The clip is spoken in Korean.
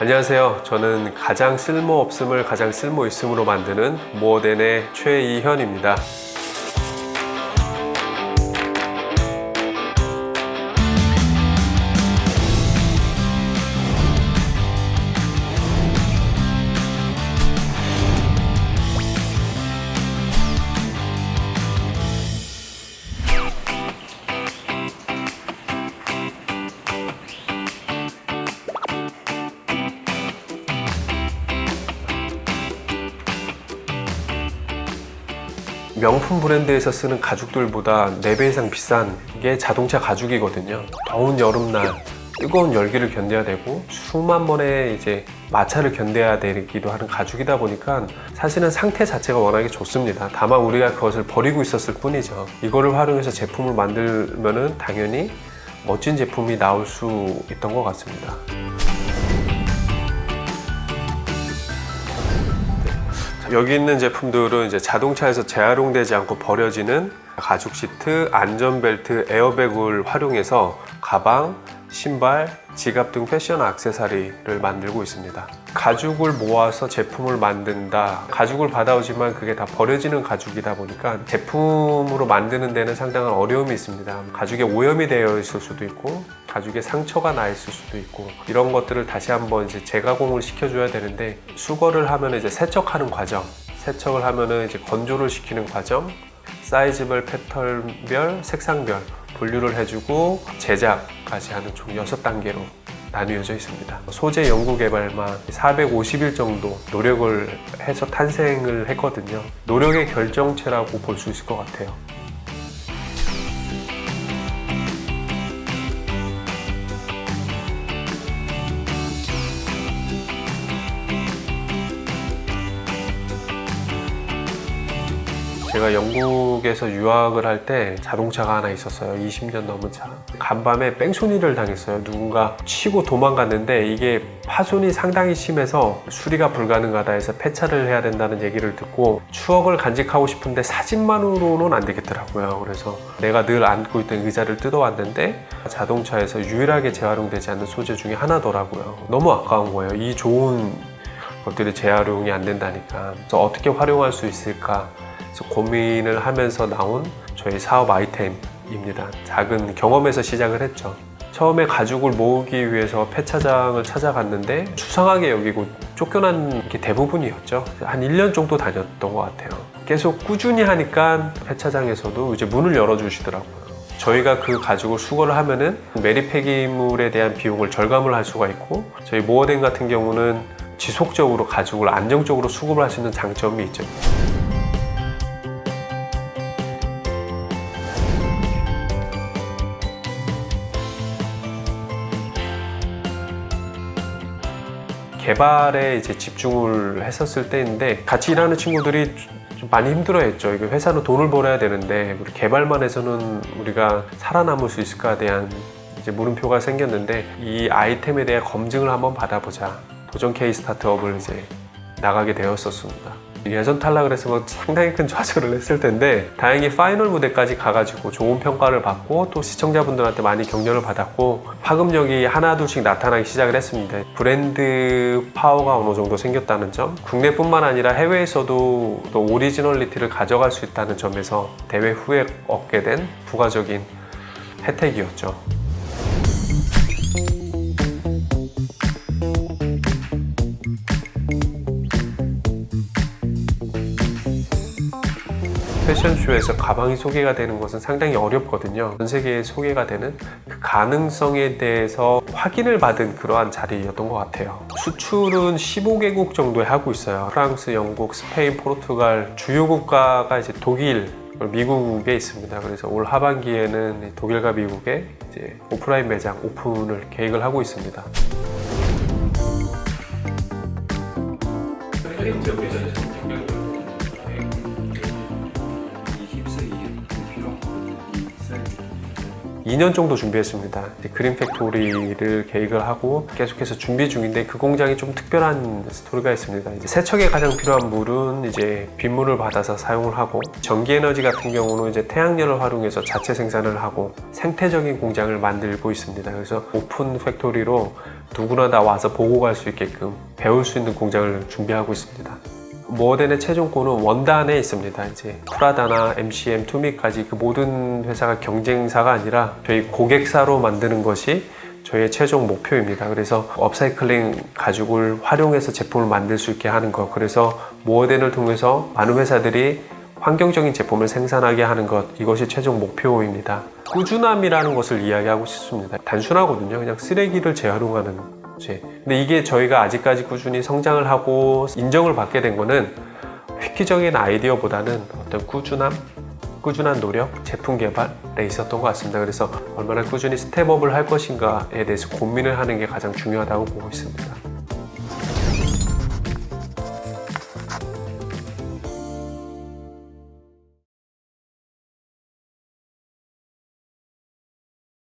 안녕하세요. 저는 가장 쓸모 없음을 가장 쓸모 있음으로 만드는 모어덴의 최이현입니다. 명품 브랜드에서 쓰는 가죽들보다 4배 이상 비싼 게 자동차 가죽이거든요. 더운 여름날 뜨거운 열기를 견뎌야 되고 수만 번의 이제 마찰을 견뎌야 되기도 하는 가죽이다 보니까 사실은 상태 자체가 워낙에 좋습니다. 다만 우리가 그것을 버리고 있었을 뿐이죠. 이거를 활용해서 제품을 만들면은 당연히 멋진 제품이 나올 수 있던 것 같습니다. 여기 있는 제품들은 이제 자동차에서 재활용되지 않고 버려지는 가죽 시트, 안전벨트, 에어백을 활용해서 가방, 신발, 지갑 등 패션 액세서리를 만들고 있습니다. 가죽을 모아서 제품을 만든다. 가죽을 받아오지만 그게 다 버려지는 가죽이다 보니까 제품으로 만드는 데는 상당한 어려움이 있습니다. 가죽에 오염이 되어 있을 수도 있고 가죽에 상처가 나 있을 수도 있고 이런 것들을 다시 한번 이제 재가공을 시켜줘야 되는데 수거를 하면 이제 세척하는 과정, 세척을 하면은 이제 건조를 시키는 과정, 사이즈별, 패턴별, 색상별 분류를 해주고 제작까지 하는 총 6단계로 나뉘어져 있습니다. 소재 연구 개발만 450일 정도 노력을 해서 탄생을 했거든요. 노력의 결정체라고 볼 수 있을 것 같아요. 제가 영국에서 유학을 할 때 자동차가 하나 있었어요. 20년 넘은 차. 간밤에 뺑소니를 당했어요. 누군가 치고 도망갔는데 이게 파손이 상당히 심해서 수리가 불가능하다 해서 폐차를 해야 된다는 얘기를 듣고 추억을 간직하고 싶은데 사진만으로는 안 되겠더라고요. 그래서 내가 늘 안고 있던 의자를 뜯어왔는데 자동차에서 유일하게 재활용되지 않는 소재 중에 하나더라고요. 너무 아까운 거예요. 이 좋은 것들이 재활용이 안 된다니까. 그래서 어떻게 활용할 수 있을까? 고민을 하면서 나온 저희 사업 아이템입니다. 작은 경험에서 시작을 했죠. 처음에 가죽을 모으기 위해서 폐차장을 찾아갔는데 수상하게 여기고 쫓겨난 게 대부분이었죠. 한 1년 정도 다녔던 것 같아요. 계속 꾸준히 하니까 폐차장에서도 이제 문을 열어주시더라고요. 저희가 그 가죽을 수거를 하면은 매립 폐기물에 대한 비용을 절감을 할 수가 있고 저희 모어덴 같은 경우는 지속적으로 가죽을 안정적으로 수급을 할 수 있는 장점이 있죠. 개발에 이제 집중을 했었을 때인데 같이 일하는 친구들이 좀 많이 힘들어했죠. 이게 회사는 돈을 벌어야 되는데 우리 개발만 해서는 우리가 살아남을 수 있을까에 대한 이제 물음표가 생겼는데 이 아이템에 대한 검증을 한번 받아보자. 도전 K 스타트업을 이제 나가게 되었었습니다. 예선 탈락을 했으면 상당히 큰 좌절을 했을 텐데 다행히 파이널 무대까지 가가지고 좋은 평가를 받고 또 시청자분들한테 많이 격려를 받았고 파급력이 하나 둘씩 나타나기 시작을 했습니다. 브랜드 파워가 어느 정도 생겼다는 점 국내뿐만 아니라 해외에서도 또 오리지널리티를 가져갈 수 있다는 점에서 대회 후에 얻게 된 부가적인 혜택이었죠. 패션쇼에서 가방이 소개가 되는 것은 상당히 어렵거든요. 전 세계에 소개가 되는 그 가능성에 대해서 확인을 받은 그러한 자리였던 것 같아요. 수출은 15개국 정도에 하고 있어요. 프랑스, 영국, 스페인, 포르투갈, 주요 국가가 이제 독일, 미국에 있습니다. 그래서 올 하반기에는 독일과 미국에 이제 오프라인 매장 오픈을 계획을 하고 있습니다. 2년 정도 준비했습니다. 그린 팩토리를 계획을 하고 계속해서 준비 중인데 그 공장이 좀 특별한 스토리가 있습니다. 세척에 가장 필요한 물은 이제 빗물을 받아서 사용을 하고 전기 에너지 같은 경우는 이제 태양열을 활용해서 자체 생산을 하고 생태적인 공장을 만들고 있습니다. 그래서 오픈 팩토리로 누구나 다 와서 보고 갈 수 있게끔 배울 수 있는 공장을 준비하고 있습니다. 모덴의 최종권은 원단에 있습니다. 이제 프라다나 MCM, 투미까지 그 모든 회사가 경쟁사가 아니라 저희 고객사로 만드는 것이 저희의 최종 목표입니다. 그래서 업사이클링 가죽을 활용해서 제품을 만들 수 있게 하는 것. 그래서 모덴을 통해서 많은 회사들이 환경적인 제품을 생산하게 하는 것. 이것이 최종 목표입니다. 꾸준함이라는 것을 이야기하고 싶습니다. 단순하거든요. 그냥 쓰레기를 재활용하는 제. 근데 이게 저희가 아직까지 꾸준히 성장을 하고 인정을 받게 된 거는 획기적인 아이디어보다는 어떤 꾸준함, 꾸준한 노력, 제품 개발에 있었던 것 같습니다. 그래서 얼마나 꾸준히 스텝업을 할 것인가에 대해서 고민을 하는 게 가장 중요하다고 보고 있습니다.